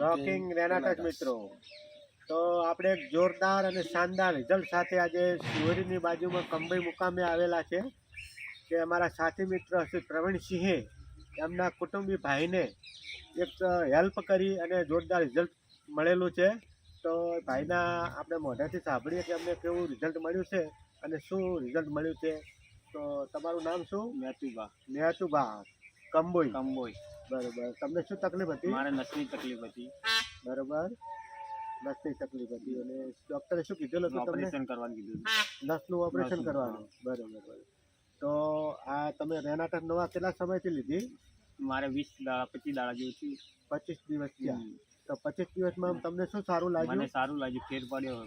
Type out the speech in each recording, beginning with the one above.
Rocking રેનાટસ મિત્રો. તો આપણે એક જોરદાર અને શાનદાર રિઝલ્ટ સાથે આજે શિવરીની બાજુમાં કંબઈ મુકામે આવેલા છે. કે અમારા સાથી મિત્ર શ્રી પ્રવીણસિંહે એમના કુટુંબી ભાઈને એક હેલ્પ કરી અને જોરદાર રિઝલ્ટ મળેલું છે. તો ભાઈના આપણે મોઢાથી સાંભળીએ કે અમને કેવું રિઝલ્ટ મળ્યું છે અને શું રિઝલ્ટ મળ્યું છે. તો તમારું નામ શું? મેતુબા નેહતુબા કંબોઈ. કંબોઈ. બરોબર. તમને શું તકલીફ હતી? મારે નસની તકલીફ હતી. બરોબર. નસની તકલીફ હતી. અને ડોક્ટરે શું કીધેલું હતું તમને ઓપરેશન કરવાનું કીધું નસનું ઓપરેશન કરવાનું. બરોબર બરોબર. તો આ તમે રેનાટર નવા કેટલા સમયથી લીધી? મારે વીસ દાડા પચીસ દાડા જેવું થયું. પચીસ દિવસ થયા. તો પચીસ દિવસમાં તમને શું સારું લાગ્યું? મને સારું લાગ્યું. ફેર પડ્યો.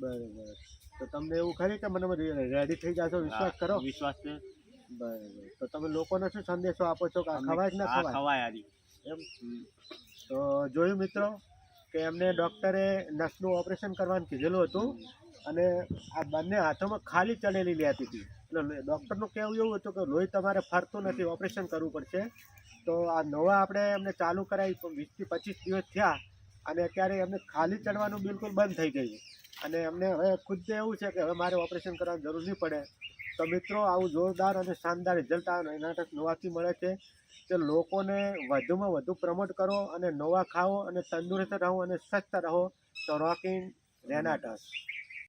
બરોબર. તો તમને એવું ખરી કે મને રેડી થઈ જશો? વિશ્વાસ કરો? વિશ્વાસ છે. બરોબર. તો તમે લોકોને શું સંદેશો આપો છો કે ખવાય જ ના ખવાય? ખવાય એમ? તો જોયું મિત્રો કે એમને ડૉક્ટરે નસનું ઓપરેશન કરવાનું કીધેલું હતું અને આ બંને હાથોમાં ખાલી ચડેલી લેતી હતી. એટલે ડૉક્ટરનું કહેવું એવું હતું કે લોહી તમારે ફરતું નથી ઓપરેશન કરવું પડશે. તો આ નવા આપણે એમને ચાલુ કરાવી વીસથી પચીસ દિવસ થયા અને અત્યારે એમને ખાલી ચડવાનું બિલકુલ બંધ થઈ ગયું. અને એમને હવે ખુદ એવું છે કે હવે મારે ઓપરેશન કરવાની જરૂર નહીં પડે. તો મિત્રો, આવું જોરદાર અને શાનદાર રિઝલ્ટ આ નાટક નવાથી મળે છે કે લોકોને વધુમાં વધુ પ્રમોટ કરો અને નવા ખાઓ અને તંદુરસ્ત રહો અને સ્વસ્થ રહો. તો રોકિંગ રેનાટસ.